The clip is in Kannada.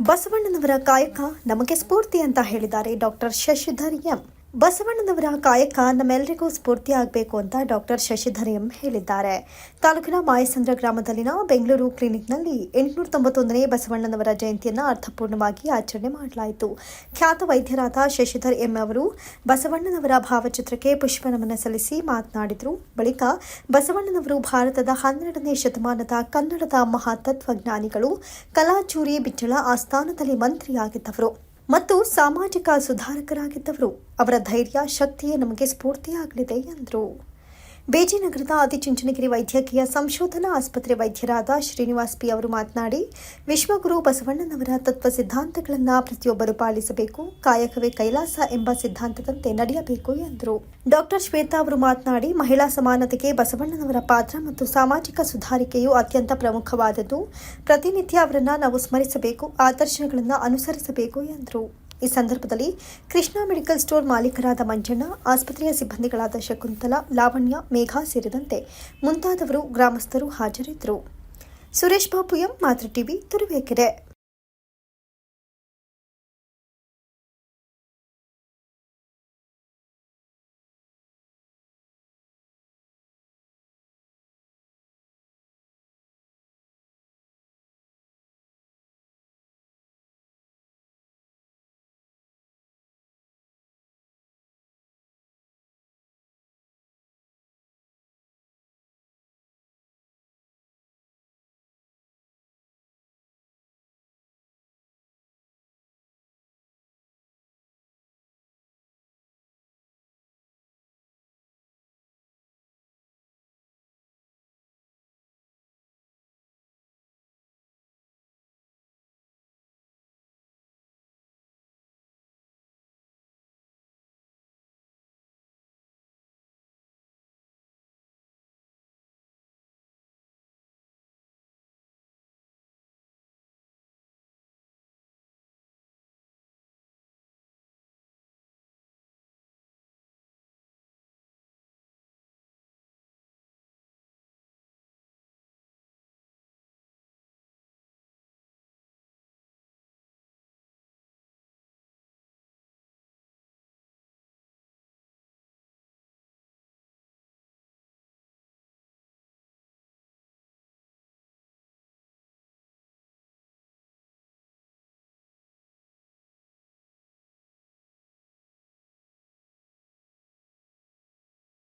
ಬಸವಣ್ಣನವರ ಕಾಯಕ ನಮಗೆ ಸ್ಫೂರ್ತಿ ಅಂತ ಹೇಳಿದ್ದಾರೆ ಡಾಕ್ಟರ್ ಶಶಿಧರ್ ಎಂ. ಬಸವಣ್ಣನವರ ಕಾಯಕ ನಮ್ಮೆಲ್ಲರಿಗೂ ಸ್ಫೂರ್ತಿಯಾಗಬೇಕು ಅಂತ ಡಾಕ್ಟರ್ ಶಶಿಧರ್ ಎಂ ಹೇಳಿದ್ದಾರೆ. ತಾಲೂಕಿನ ಮಾಯಸಂದ್ರ ಗ್ರಾಮದಲ್ಲಿನ ಬೆಂಗಳೂರು ಕ್ಲಿನಿಕ್ನಲ್ಲಿ ಎಂಟುನೂರ ತೊಂಬತ್ತೊಂದನೇ ಬಸವಣ್ಣನವರ ಜಯಂತಿಯನ್ನು ಅರ್ಥಪೂರ್ಣವಾಗಿ ಆಚರಣೆ ಮಾಡಲಾಯಿತು. ಖ್ಯಾತ ವೈದ್ಯರಾದ ಶಶಿಧರ್ ಎಂ ಅವರು ಬಸವಣ್ಣನವರ ಭಾವಚಿತ್ರಕ್ಕೆ ಪುಷ್ಪ ನಮನ ಸಲ್ಲಿಸಿ ಮಾತನಾಡಿದರು. ಬಳಿಕ ಬಸವಣ್ಣನವರು ಭಾರತದ ಹನ್ನೆರಡನೇ ಶತಮಾನದ ಕನ್ನಡದ ಮಹಾತತ್ವಜ್ಞಾನಿಗಳು ಕಲಾಚೂರಿ ಬಿಚ್ಚಳ ಆಸ್ಥಾನದಲ್ಲಿ ಮಂತ್ರಿಯಾಗಿದ್ದವರು. ಮತ್ತು ಸಾಮಾಜಿಕ ಸುಧಾರಕರಾಗಿದ್ದವರು ಅವರ ಧೈರ್ಯ ಶಕ್ತಿಯೇ ನಮಗೆ ಸ್ಫೂರ್ತಿಯಾಗಲಿದೆ ಎಂದರು. ಬೇಜಿನಗರದ ಆದಿಚುಂಚನಗಿರಿ ವೈದ್ಯಕೀಯ ಸಂಶೋಧನಾ ಆಸ್ಪತ್ರೆ ವೈದ್ಯರಾದ ಶ್ರೀನಿವಾಸ್ ಪಿ ಅವರು ಮಾತನಾಡಿ, ವಿಶ್ವಗುರು ಬಸವಣ್ಣನವರ ತತ್ವ ಸಿದ್ಧಾಂತಗಳನ್ನು ಪ್ರತಿಯೊಬ್ಬರು ಪಾಲಿಸಬೇಕು, ಕಾಯಕವೇ ಕೈಲಾಸ ಎಂಬ ಸಿದ್ಧಾಂತದಂತೆ ನಡೆಯಬೇಕು ಎಂದರು. ಡಾಕ್ಟರ್ ಶ್ವೇತಾ ಅವರು ಮಾತನಾಡಿ, ಮಹಿಳಾ ಸಮಾನತೆಗೆ ಬಸವಣ್ಣನವರ ಪಾತ್ರ ಮತ್ತು ಸಾಮಾಜಿಕ ಸುಧಾರಿಕೆಯು ಅತ್ಯಂತ ಪ್ರಮುಖವಾದದ್ದು. ಪ್ರತಿನಿತ್ಯ ಅವರನ್ನು ನಾವು ಸ್ಮರಿಸಬೇಕು, ಆದರ್ಶಗಳನ್ನು ಅನುಸರಿಸಬೇಕು ಎಂದರು. ಈ ಸಂದರ್ಭದಲ್ಲಿ ಕೃಷ್ಣ ಮೆಡಿಕಲ್ ಸ್ಟೋರ್ ಮಾಲೀಕರಾದ ಮಂಜಣ್ಣ, ಆಸ್ಪತ್ರೆಯ ಸಿಬ್ಬಂದಿಗಳಾದ ಶಕುಂತಲಾ, ಲಾವಣ್ಯ, ಮೇಘಾ ಸೇರಿದಂತೆ ಮುಂತಾದವರು ಗ್ರಾಮಸ್ಥರು ಹಾಜರಿದ್ದರು. Suresh Babu M Matru TV, Turuvekere.